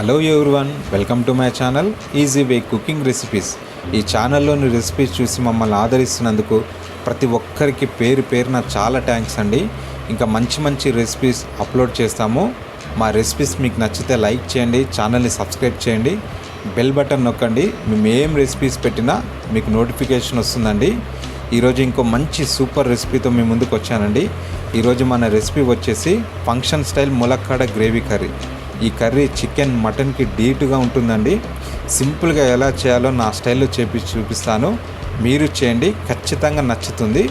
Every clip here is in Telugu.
Hello everyone welcome to my channel easy way cooking recipes ఈ ఛానల్లోని రెసిపీస్ చూసి మమ్మల్ని ఆదరిస్తున్నందుకు ప్రతి ఒక్కరికి పేరు పేరున చాలా థ్యాంక్స్ అండి. ఇంకా మంచి మంచి రెసిపీస్ అప్లోడ్ చేస్తాము. మా రెసిపీస్ మీకు నచ్చితే లైక్ చేయండి ఛానల్ని సబ్స్క్రైబ్ చేయండి. బెల్ బటన్ నొక్కండి మేము ఏం రెసిపీస్ పెట్టినా మీకు నోటిఫికేషన్ వస్తుందండి. ఈరోజు ఇంకో మంచి సూపర్ రెసిపీతో మీ ముందుకు వచ్చానండి. ఈరోజు మన రెసిపీ వచ్చేసి ఫంక్షన్ స్టైల్ ములక్కాడ గ్రేవీ కర్రీ ఈ కర్రీ చికెన్ మటన్కి డీటుగా ఉంటుందండి. సింపుల్గా ఎలా చేయాలో నా స్టైల్లో చేపి చూపిస్తాను. మీరు చేయండి ఖచ్చితంగా నచ్చుతుంది.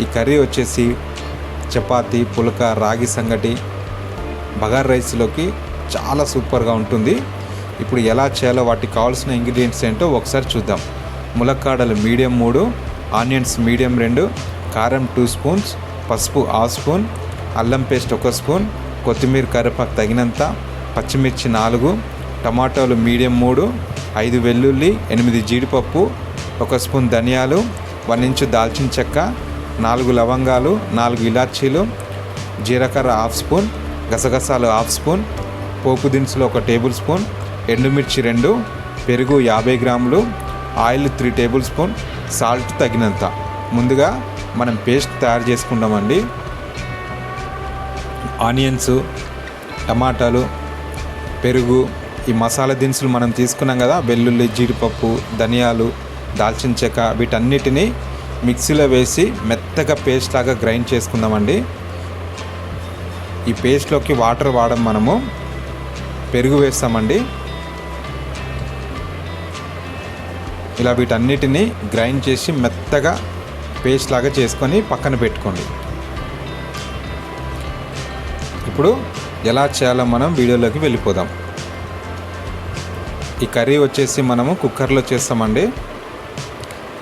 ఈ కర్రీ వచ్చేసి చపాతి పులక రాగి సంగటి బగార్ రైస్లోకి చాలా సూపర్గా ఉంటుంది. ఇప్పుడు ఎలా చేయాలో వాటికి కావాల్సిన ఇంగ్రీడియంట్స్ ఏంటో ఒకసారి చూద్దాం. ములక్కాడలు మీడియం మూడు ఆనియన్స్ మీడియం రెండు కారం టూ స్పూన్స్ పసుపు హాఫ్ స్పూన్ అల్లం పేస్ట్ ఒక స్పూన్ కొత్తిమీర కరివేపాకు తగినంత పచ్చిమిర్చి నాలుగు టమాటోలు మీడియం మూడు ఐదు వెల్లుల్లి ఎనిమిది జీడిపప్పు ఒక స్పూన్ ధనియాలు వన్ ఇంచు దాల్చిన చెక్క నాలుగు లవంగాలు నాలుగు ఇలాచీలు జీలకర్ర హాఫ్ స్పూన్ గసగసాలు హాఫ్ స్పూన్ పోపు దినుసులు ఒక టేబుల్ స్పూన్ ఎండుమిర్చి రెండు పెరుగు యాభై గ్రాములు oil three tablespoon salt తగినంత. ముందుగా మనం పేస్ట్ తయారు చేసుకుంటామండి. ఆనియన్స్ టమాటాలు పెరుగు ఈ మసాలా దినుసులు మనం తీసుకున్నాం కదా వెల్లుల్లి జీడిపప్పు ధనియాలు దాల్చిన చెక్క వీటన్నిటిని మిక్సీలో వేసి మెత్తగా పేస్ట్ లాగా గ్రైండ్ చేసుకుందామండి. ఈ పేస్ట్లోకి వాటర్ వాడడం మనము పెరుగు వేస్తామండి. ఇలా వీటన్నిటిని గ్రైండ్ చేసి మెత్తగా పేస్ట్ లాగా చేసుకొని పక్కన పెట్టుకోండి. ఇప్పుడు ఎలా చేయాలో మనం వీడియోలోకి వెళ్ళిపోదాం. ఈ కర్రీ వచ్చేసి మనము కుక్కర్లో చేస్తామండి.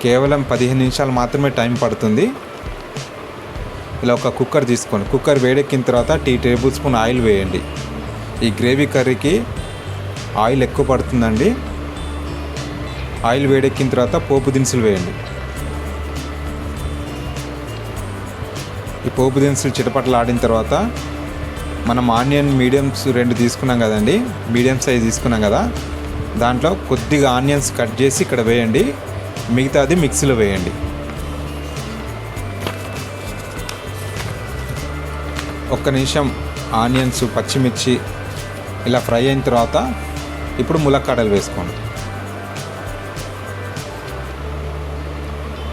కేవలం పదిహేను నిమిషాలు మాత్రమే టైం పడుతుంది. ఇలా ఒక కుక్కర్ తీసుకోండి. కుక్కర్ వేడెక్కిన తర్వాత టీ టేబుల్ స్పూన్ ఆయిల్ వేయండి. ఈ గ్రేవీ కర్రీకి ఆయిల్ ఎక్కువ పడుతుందండి. ఆయిల్ వేడెక్కిన తర్వాత పోపు దినుసులు వేయండి. ఈ పోపు దినుసులు చిటపట్లు ఆడిన తర్వాత మనం ఆనియన్ మీడియంస్ రెండు తీసుకున్నాం కదండి. మీడియం సైజ్ తీసుకున్నాం కదా. దాంట్లో కొద్దిగా ఆనియన్స్ కట్ చేసి ఇక్కడ వేయండి. మిగతాది మిక్సీలో వేయండి. ఒక్క నిమిషం ఆనియన్స్ పచ్చిమిర్చి ఇలా ఫ్రై అయిన తర్వాత ఇప్పుడు ములక్కాడలు వేసుకోండి.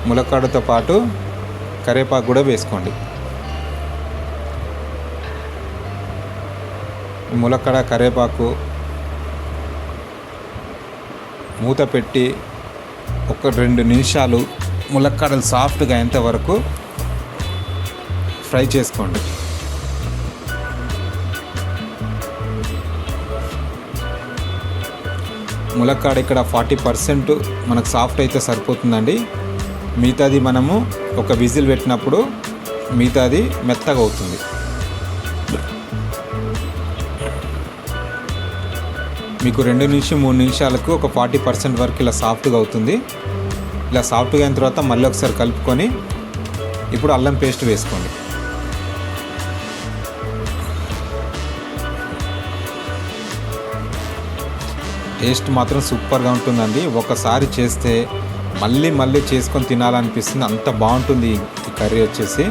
ములక్కాడతో పాటు కరివేపాకు కూడా వేసుకోండి. ములక్కడ కరివేపాకు మూత పెట్టి ఒక రెండు నిమిషాలు ములక్కాడలు సాఫ్ట్గా అయ్యేంత వరకు ఫ్రై చేసుకోండి. ములక్కాడ ఇక్కడ ఫార్టీ పర్సెంట్ మనకు సాఫ్ట్ అయితే సరిపోతుందండి. మిగతాది మనము ఒక విజిల్ పెట్టినప్పుడు మిగతాది మెత్తగా అవుతుంది. మీకు రెండు నుంచి మూడు నిమిషాలకు ఒక ఫార్టీ పర్సెంట్ వరకు ఇలా సాఫ్ట్గా అవుతుంది. ఇలా సాఫ్ట్గా అయిన తర్వాత మళ్ళీ ఒకసారి కలుపుకొని ఇప్పుడు అల్లం పేస్ట్ వేసుకోండి. టేస్ట్ మాత్రం సూపర్గా ఉంటుందండి. ఒకసారి చేస్తే మళ్ళీ మళ్ళీ చేసుకొని తినాలనిపిస్తుంది. అంత బాగుంటుంది ఈ కర్రీ వచ్చేసి.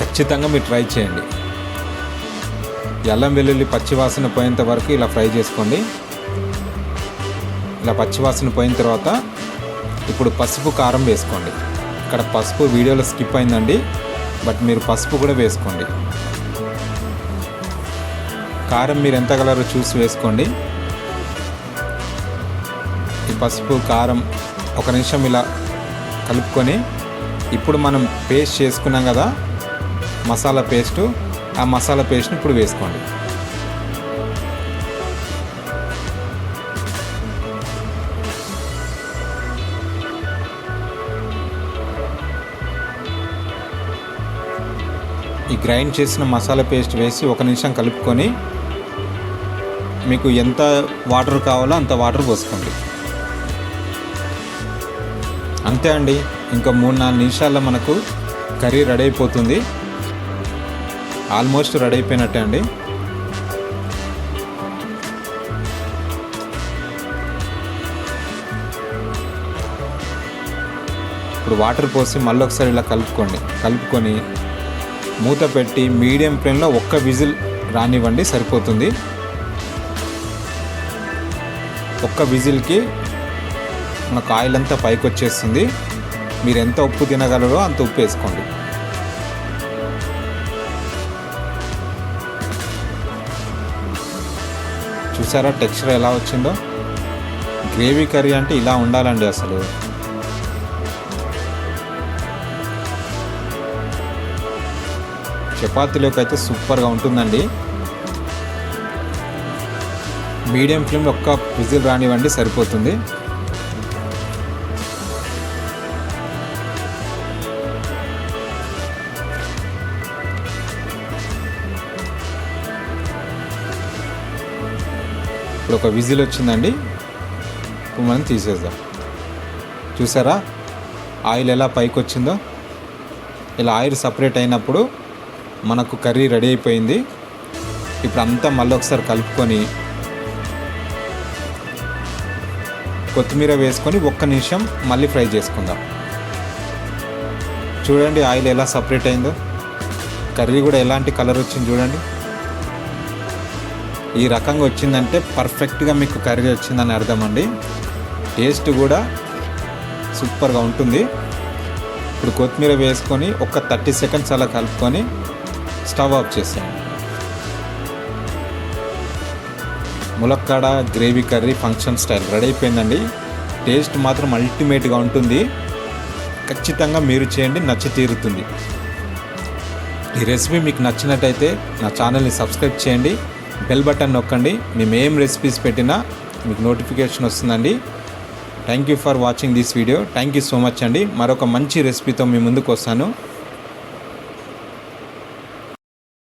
ఖచ్చితంగా మీరు ట్రై చేయండి. అల్లం వెల్లుల్లి పచ్చివాసన పోయేంత వరకు ఇలా ఫ్రై చేసుకోండి. ఇలా పచ్చివాసన పోయిన తర్వాత ఇప్పుడు పసుపు కారం వేసుకోండి. ఇక్కడ పసుపు వీడియోలో స్కిప్ అయిందండి. బట్ మీరు పసుపు కూడా వేసుకోండి. కారం మీరు ఎంత కలరో చూసి వేసుకోండి. ఈ పసుపు కారం ఒక నిమిషం ఇలా కలుపుకొని ఇప్పుడు మనం పేస్ట్ చేసుకున్నాం కదా మసాలా పేస్టు. ఆ మసాలా పేస్ట్ని ఇప్పుడు వేసుకోండి. ఈ గ్రైండ్ చేసిన మసాలా పేస్ట్ వేసి ఒక నిమిషం కలుపుకొని మీకు ఎంత వాటర్ కావాలో అంత వాటర్ పోసుకోండి. అంతే అండి. ఇంకా మూడు నాలుగు నిమిషాల్లో మనకు కర్రీ రెడీ అయిపోతుంది. ఆల్మోస్ట్ రెడీ అయిపోయినట్టే అండి. ఇప్పుడు వాటర్ పోసి మళ్ళీ ఒకసారి ఇలా కలుపుకోండి. కలుపుకొని మూత పెట్టి మీడియం ఫ్లేమ్లో ఒక్క విజిల్ రానివ్వండి సరిపోతుంది. ఒక్క విజిల్కి మనకు ఆయిల్ అంతా పైకి వచ్చేస్తుంది. మీరు ఎంత ఉప్పు తినగలరో అంత ఉప్పు వేసుకోండి. చూసారా? టెక్స్చర్ ఎలా వచ్చిందో? గ్రేవీ కర్రీ అంటే ఇలా ఉండాలండి అసలు. చపాతీలోకి అయితే సూపర్గా ఉంటుందండి. మీడియం ఫ్లేమ్ ఒక్క విజిల్ రానివ్వండి సరిపోతుంది. ఇప్పుడు ఒక విజిల్ వచ్చిందండి. ఇప్పుడు మనం తీసేద్దాం. చూసారా? ఆయిల్ ఎలా పైకి వచ్చిందో ఇలా ఆయిల్ సపరేట్ అయినప్పుడు మనకు కర్రీ రెడీ అయిపోయింది. ఇప్పుడు అంతా మళ్ళీ ఒకసారి కలుపుకొని కొత్తిమీర వేసుకొని ఒక్క నిమిషం మళ్ళీ ఫ్రై చేసుకుందాం. చూడండి ఆయిల్ ఎలా సపరేట్ అయిందో. కర్రీ కూడా ఎలాంటి కలర్ వచ్చింది చూడండి. ఈ రకంగా వచ్చిందంటే పర్ఫెక్ట్గా మీకు కర్రీ వచ్చిందని అర్థం అండి. టేస్ట్ కూడా సూపర్గా ఉంటుంది. ఇప్పుడు కొత్తిమీర వేసుకొని ఒక థర్టీ సెకండ్స్ అలా కలుపుకొని స్టవ్ ఆఫ్ చేసేయండి. ములక్కాడ gravy curry function style ready అయిపోయిందండి. టేస్ట్ మాత్రం అల్టిమేట్గా ఉంటుంది. ఖచ్చితంగా మీరు చేయండి నచ్చి తీరుతుంది. ఈ రెసిపీ మీకు నచ్చినట్టయితే నా ఛానల్ని సబ్స్క్రైబ్ చేయండి. బెల్ బటన్ నొక్కండి. మేము ఏం రెసిపీస్ పెట్టినా మీకు నోటిఫికేషన్ వస్తుందండి. Thank you for watching this video thank you so much అండి. మరొక మంచి రెసిపీతో మీ ముందుకు వస్తాను.